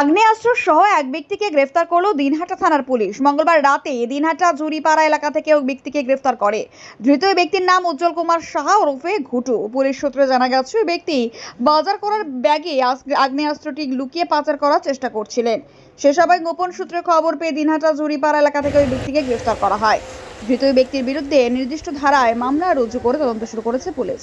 আগ্নেয়াস্ত্র সহ এক ব্যক্তিকে গ্রেফতার করল দিনহাটা থানার পুলিশ। মঙ্গলবার রাতে দিনহাটা জুরিপাড়া এলাকা থেকে ওই ব্যক্তিকে গ্রেফতার করে। ধৃত ব্যক্তির নাম উজ্জ্বল কুমার সাহা ওরফে ঘুটু। পুলিশ সূত্রে জানা গেছে, ওই ব্যক্তি বাজার করার ব্যাগে আগ্নেয়াস্ত্রটি লুকিয়ে পাচার করার চেষ্টা করছিলেন। সে সময় গোপন সূত্রে খবর পেয়ে দিনহাটা জুরিপাড়া এলাকা থেকে ওই ব্যক্তিকে গ্রেফতার করা হয়। ধৃত ব্যক্তির বিরুদ্ধে নির্দিষ্ট ধারায় মামলা রুজু করে তদন্ত শুরু করেছে পুলিশ।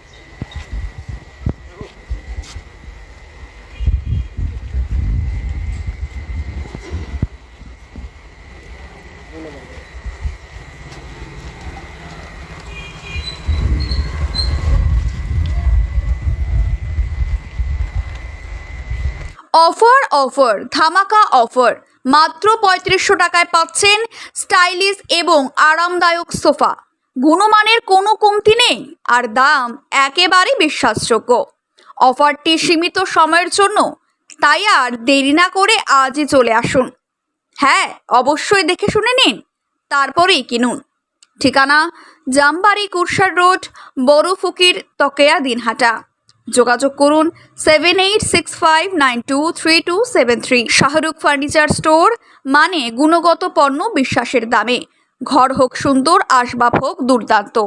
অফার অফার, ধামাকা অফার। মাত্র পঁয়ত্রিশশো টাকায় পাচ্ছেন স্টাইলিশ এবং আরামদায়ক সোফা। গুণমানের কোনো কমতি নেই আর দাম একেবারে বিশ্বাসযোগ্য। অফারটি সীমিত সময়ের জন্য, তাই আর দেরি না করে আজই চলে আসুন। হ্যাঁ অবশ্যই দেখে শুনে নিন, তারপরেই কিনুন। ঠিকানা জামবাড়ি কুরসার রোড, বড় ফকির তকেয়া দিনহাটা। যোগাযোগ করুন seven eight six five nine two three two seven three Shahrukh furniture store মানে গুণগত পণ্য বিশ্বাসের দামে। ঘর হোক সুন্দর, আসবাব হোক দুর্দান্ত।